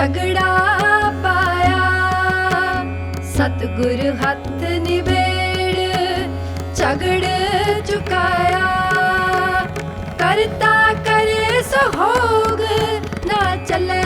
ਸਗੜਾ ਪਾਇਆ। ਸਤਗੁਰ ਹੱਥ ਨਿਵੇੜ ਝਗੜ ਚੁਕਾਇਆ। ਕਰਤਾ ਕਰੇ ਸਹੋਗ ਨਾ ਚੱਲੇ